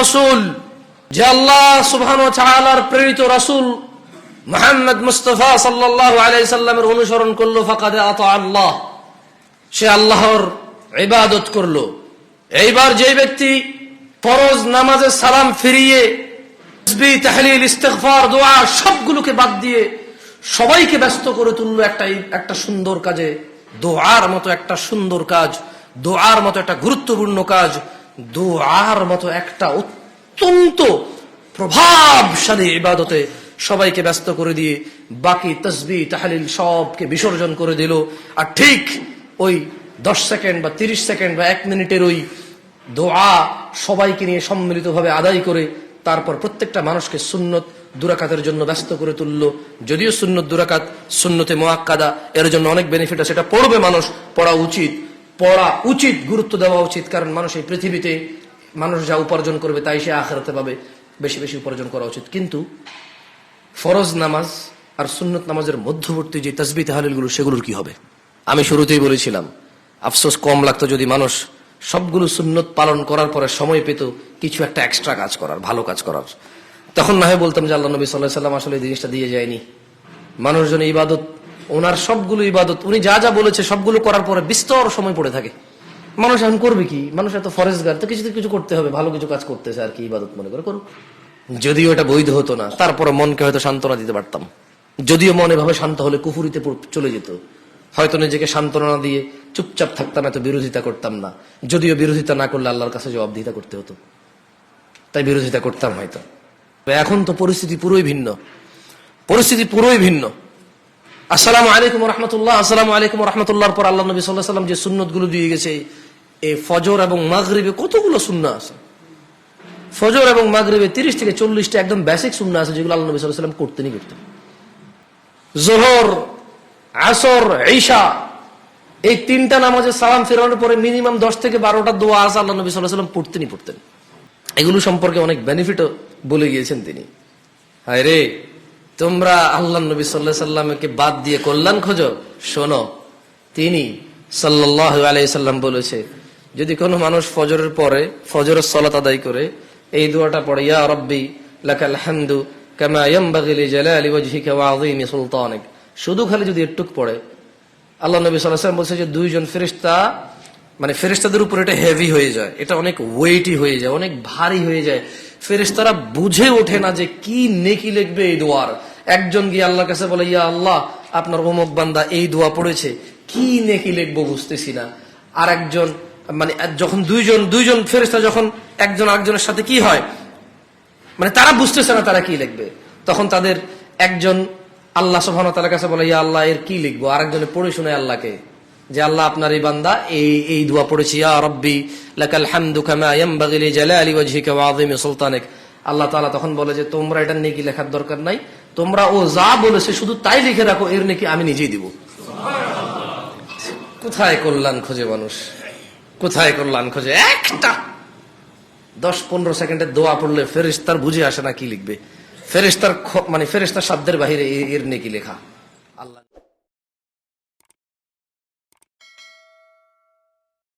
রাসূল, যে আল্লাহ প্রেরিত রাসূল মুহাম্মদ মুস্তাফা সাল্লামের অনুসরণ করল আতা আল্লাহ। সে আল্লাহর ইবাদত এইবার যে ব্যক্তি ফরজ নামাজে সালাম ফিরিয়ে তাহলিল, ইস্তেগফার, দোয়া সবগুলোকে বাদ দিয়ে সবাইকে ব্যস্ত করে তুললো একটা একটা সুন্দর কাজে। দোয়ার মতো একটা সুন্দর কাজ, দোয়ার মতো একটা গুরুত্বপূর্ণ কাজ দোয়ার মতো একটা অত্যন্ত প্রভাবশালী ইবাদতে সবাইকে ব্যস্ত করে দিয়ে বাকি তসবি, তাহলিল, সবকে বিসর্জন করে দিল। আর ঠিক ওই দশ সেকেন্ড বা তিরিশ সেকেন্ড বা এক মিনিটের ওই দোয়া সবাইকে নিয়ে সম্মিলিতভাবে আদায় করে তারপর প্রত্যেকটা মানুষকে সুন্নত দুরাকাতের জন্য ব্যস্ত করে তুললো। যদিও সুন্নত দুরাকাত, সুন্নতে মোয়াক্কাদা এর জন্য অনেক বেনিফিট আছে, সেটা পড়বে মানুষ, পড়া উচিত। পড়া উচিত, গুরুত্ব দেওয়া উচিত, কারণ মানুষ এই পৃথিবীতে মানুষ যা উপার্জন করবে তাই সে আখেরাতে পাবে, বেশি বেশি উপার্জন করা উচিত। কিন্তু ফরজ নামাজ আর সুন্নত নামাজের মধ্যবর্তী যে তসবি তাহালিলগুলো, সেগুলোর কি হবে? আমি শুরুতেই বলেছিলাম, আফসোস কম লাগতো যদি মানুষ সবগুলো সুন্নত পালন করার পরে সময় পেত কিছু একটা এক্সট্রা কাজ করার, ভালো কাজ করার। তখন না হয় বলতাম যে আল্লাহ নবী সাল্লাহ সাল্লাম আসলে এই জিনিসটা দিয়ে যায়নি। মানুষজন ইবাদত ওনার সবগুলো ইবাদত, উনি যা যা বলেছে সবগুলো করার পরে বিস্তর সময় পড়ে থাকে। মানুষ এখন করবে কি? মানুষ এত ফরেজগার তো কিছু কিছু করতে হবে, ভালো কিছু কাজ করতেছে আর কি, ইবাদত মনে করে, করুক। যদিও এটা বৈধ হতো না, তারপরে মনকে হয়তো সান্ত্বনা দিতে পারতাম। যদিও মনে ভাবে শান্ত হলে কুফুরিতে চলে যেত। হয়তো নিজেকে সান্ত্বনা দিয়ে চুপচাপ থাকতাম, এত বিরোধিতা করতাম না। যদিও বিরোধিতা না করলে আল্লাহর কাছে জবাবদিহিতা করতে হতো। তাই বিরোধিতা করতাম হয়তো। এখন তো পরিস্থিতি পুরোই ভিন্ন। পরিস্থিতি পুরোই ভিন্ন। আসসালামু আলাইকুম রহমতুল্লাহ আসসালামু আলাইকুম রহমতুল্লাহর পর আল্লাহ নবী সাল্লাহ সাল্লাম যে সুন্নতগুলো দিয়ে গেছে এই ফজর এবং মাগরিবে কতগুলো শূন্য আছে? ফজর এবং মাগরিবে তিরিশ থেকে চল্লিশটা একদম বেসিক শূন্য আছে যেগুলো আল্লাহ নবী সাল্লাহ সাল্লাম করতেনই করতেন। জোহর, আসর, ঈশা, এই তিনটা নামাজে সালাম ফেরানোর পরে মিনিমাম দশ থেকে বারোটা দোয়া আছে আল্লাহ নবী সাল্লাহ সাল্লাম পড়তেনই পড়তেন। এগুলো সম্পর্কে অনেক বেনিফিটও বলে গিয়েছেন তিনি। হায় রে! তোমরা আল্লাহ নবী সাল্লাহ সাল্লামকে বাদ দিয়ে কল্যাণ খোঁজো। শোনো, তিনি সাল্লাহ আলাইসাল্লাম বলেছে, যদি কোনো মানুষ ফজরের পরে, ফজরের সলাত আদায় করে, এই দোয়াটা পড়ে, ইয়া রব্বি, লাকাল হামদু কামা ইয়ামবাগি লিজালালি ওয়াজহিকা ওয়া আযীমি সুলতানিক। শুধু খালি যদি একটুক পড়ে, আল্লাহ নবী সাল্লাল্লাহু আলাইহি বলছে যে দুইজন ফেরেশতা মানে ফেরেশতাদের উপর এটা হেভি হয়ে যায়, এটা অনেক ওয়েটি হয়ে যায়, অনেক ভারী হয়ে যায়। ফেরেশতারা বুঝে ওঠে না যে কি নেকি লিখবে এই দোয়ার। একজন গিয়ে আল্লাহর কাছে বলে, ইয়া আল্লাহ, আপনার অমুক বান্দা এই দোয়া পড়েছে, কি নেকি লিখব বুঝতেছি না। আর একজন মানে যখন দুইজন দুইজন ফেরেশতা যখন একজন আরেকজনের সাথে কি হয় মানে তারা বুঝতেছে না তারা কি লিখবে। তখন তাদের একজন আল্লাহ সুবহান তার কাছে বলে, ইয়া আল্লাহ, এর কি লিখব? আরেকজনে পড়ে শুনে আল্লাহকে যে আল্লাহ আপনার এই বান্দা এই এই দোয়া পড়েছি, ইয়া রব্বি, লাকাল হামদু কামা ইয়ানবাগি লিজালালি ওয়াজহিকা ওয়া আযীমি সুলতানিক। আল্লাহ তাআলা তখন বলে যে, তোমরা এটা নেকি লেখার দরকার নাই। তোমরা ও যা বলেছে শুধু তাই লিখে রাখো, এর নেকি আমি নিজেই দিব। কোথায় কল্যাণ খোঁজে মানুষ? কোথায় কল্যাণ খোঁজে? একটা! দশ পনেরো সেকেন্ডের দোয়া পড়লে ফেরিস্তার বুঝে আসে না কি লিখবে। ফেরিস্তার মানে ফেরিস্তার শব্দের বাহিরে এর নেকি লেখা।